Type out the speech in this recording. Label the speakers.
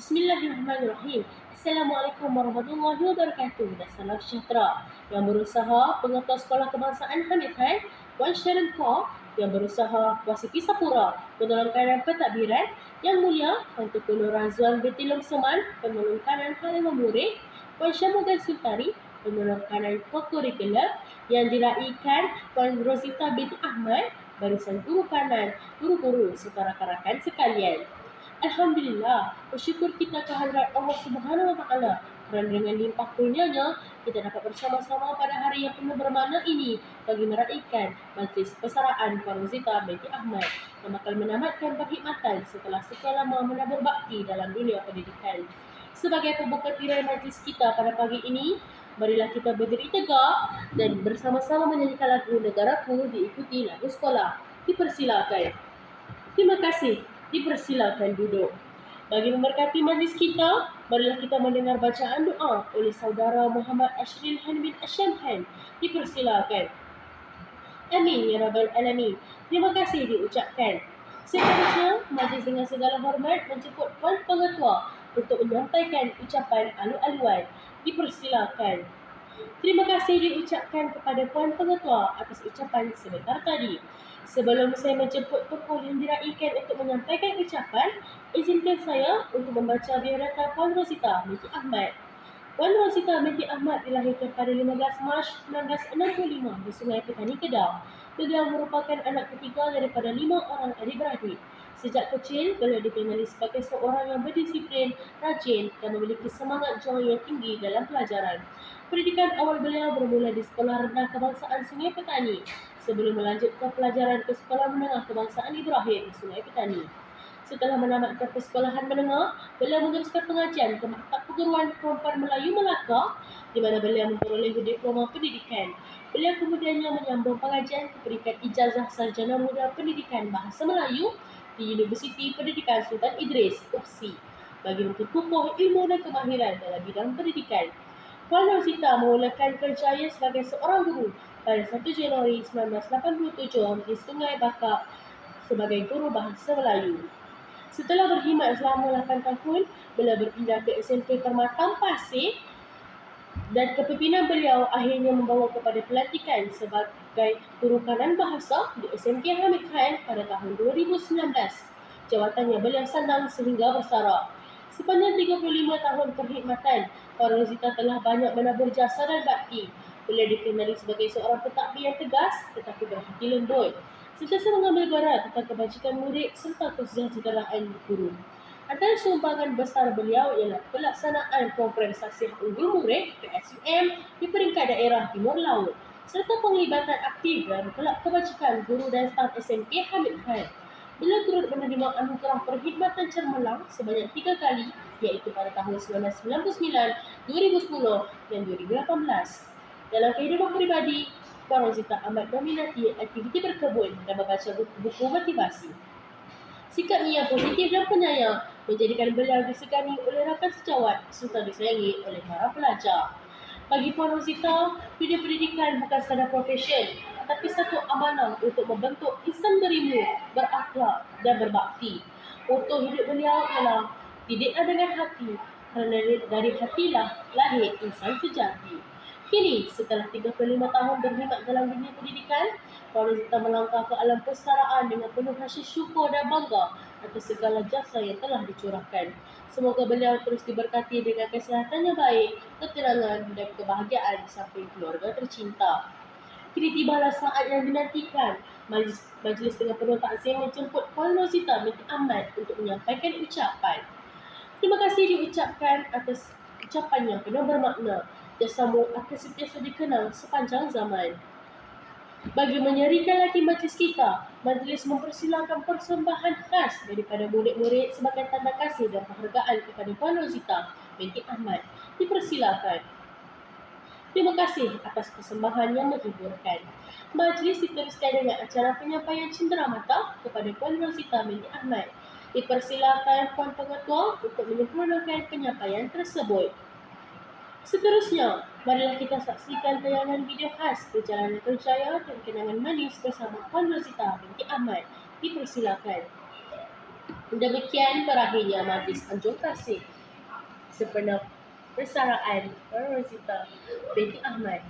Speaker 1: Bismillahirrahmanirrahim. Assalamualaikum warahmatullahi wabarakatuh. Dan salam sejahtera. Yang berusaha pengetua sekolah kebangsaan Hamid Khan, Wan Sharon Kaur, yang berusaha kuasa Kisapura, penolong kanan pentadbiran, yang mulia Tuan Tukul Nur Razwan binti Long Seman, penolong kanan Halimah Murid, Wan Syamugan Sultari, penolong kanan co-curricular, yang diraikan Tuan Rosita binti Ahmad, barisan guru kanan, guru-guru serta rakan-rakan sekalian. Alhamdulillah, bersyukur kita kehadrat Allah Subhanahu Wa Taala kerana dengan limpah kurnianya kita dapat bersama-sama pada hari yang penuh bermakna ini bagi meraihkan majlis persaraan Puan Rosita binti Ahmad yang bakal menamatkan perkhidmatan setelah sekian lama menabur bakti dalam dunia pendidikan. Sebagai pembuka tirai majlis kita pada pagi ini, marilah kita berdiri tegak dan bersama-sama menyanyikan lagu Negaraku diikuti lagu sekolah. Dipersilakan. Terima kasih dipersilakan duduk. Bagi memberkati majlis kita, marilah kita mendengar bacaan doa oleh saudara Muhammad Ashril Han bin Asham Han. Dipersilakan. Amin ya Rabbal Alamin. Terima kasih diucapkan. Seterusnya, majlis dengan segala hormat menjemput Puan Pengetua untuk menyampaikan ucapan alu-aluan. Dipersilakan. Terima kasih diucapkan kepada Puan Pengetua atas ucapan sebentar tadi. Sebelum saya menjemput tokoh yang diraikan untuk menyampaikan ucapan, izinkan saya untuk membaca biodata Puan Rosita binti Ahmad. Puan Rosita binti Ahmad dilahirkan pada 15 Mac 1965 di Sungai Petani Kedah. Beliau merupakan anak ketiga daripada lima orang adik-beradik. Sejak kecil, beliau dikenali sebagai seorang yang berdisiplin, rajin dan memiliki semangat juang yang tinggi dalam pelajaran. Pendidikan awal beliau bermula di Sekolah Rendah Kebangsaan Sungai Petani sebelum melanjutkan pelajaran ke Sekolah Menengah Kebangsaan Ibrahim, Sungai Petani. Setelah menamatkan persekolahan menengah, beliau meneruskan pengajian ke Maktab Perguruan Perempuan Melayu Melaka di mana beliau memperoleh diploma pendidikan. Beliau kemudiannya menyambung pengajian ke peringkat ijazah sarjana muda pendidikan bahasa Melayu di Universiti Pendidikan Sultan Idris, UPSI, bagi memperkukuh ilmu dan kemahiran dalam bidang pendidikan. Puan Rosita memulakan kerjaya sebagai seorang guru pada 1 Januari 1987 di Sungai Bakak sebagai guru bahasa Melayu. Setelah berkhidmat selama 8 tahun, beliau berpindah ke SMP Permatang Pasir dan kepimpinan beliau akhirnya membawa kepada pelantikan sebagai guru kanan bahasa di SMK Hamid Khan pada tahun 2019. Jawatannya beliau sandang sehingga bersara. Sepanjang 35 tahun perkhidmatan, Puan Rosita telah banyak menabur jasa dan bakti Beliau dikenali sebagai seorang pentadbir yang tegas tetapi berhati lembut. Sentiasa mengambil berat tentang kebajikan murid serta kesejahteraan guru. Antara sumbangan besar beliau ialah pelaksanaan kompensasi unggul murid PSUM di peringkat daerah Timur Laut serta penglibatan aktif dalam kelab kebajikan guru dan staf SMP Hamid Khan. Beliau turut menerima anugerah perkhidmatan cermelang sebanyak tiga kali iaitu pada tahun 1999, 2010 dan 2018. Dalam kehidupan peribadi, Puan Rosita amat dominati aktiviti berkebun dan membaca buku-buku motivasi. Sikapnya yang positif dan penyayang menjadikan beliau disegani oleh rakan sejawat serta disayangi oleh para pelajar. Bagi Puan Rosita, dunia pendidikan bukan sekadar profesion tetapi satu amanah untuk membentuk insan berilmu, berakhlak dan berbakti. Moto hidup beliau adalah didiklah dengan hati kerana dari hatilah lahir insan sejati. Kini, setelah 35 tahun berkhidmat dalam dunia pendidikan, Puan Rosita melangkah ke alam persaraan dengan penuh rasa syukur dan bangga atas segala jasa yang telah dicurahkan. Semoga beliau terus diberkati dengan kesihatan yang baik, keterangan dan kebahagiaan sampai keluarga tercinta. Kini tibalah saat yang dinantikan. Majlis, majlis dengan penuh takzim menjemput Puan Rosita binti Ahmad untuk menyampaikan ucapan. Terima kasih diucapkan atas ucapan yang penuh bermakna jasamu akan sentiasa dikenang sepanjang zaman. Bagi menyerikan lagi majlis kita, majlis mempersilakan persembahan khas daripada murid-murid sebagai tanda kasih dan penghargaan kepada Puan Rosita binti Ahmad. Dipersilakan. Terima kasih atas persembahan yang menghiburkan. Majlis diteruskan dengan acara penyampaian cindera mata kepada Puan Rosita binti Ahmad. Dipersilakan Puan Pengetua untuk menyempurnakan penyampaian tersebut. Seterusnya, marilah kita saksikan tayangan video khas perjalanan kerjaya dan kenangan manis bersama Puan Rosita binti Ahmad. Dipersilakan. Demikian berakhirnya majlis anjung kasih. Sepenuh persaraan Rosita binti Ahmad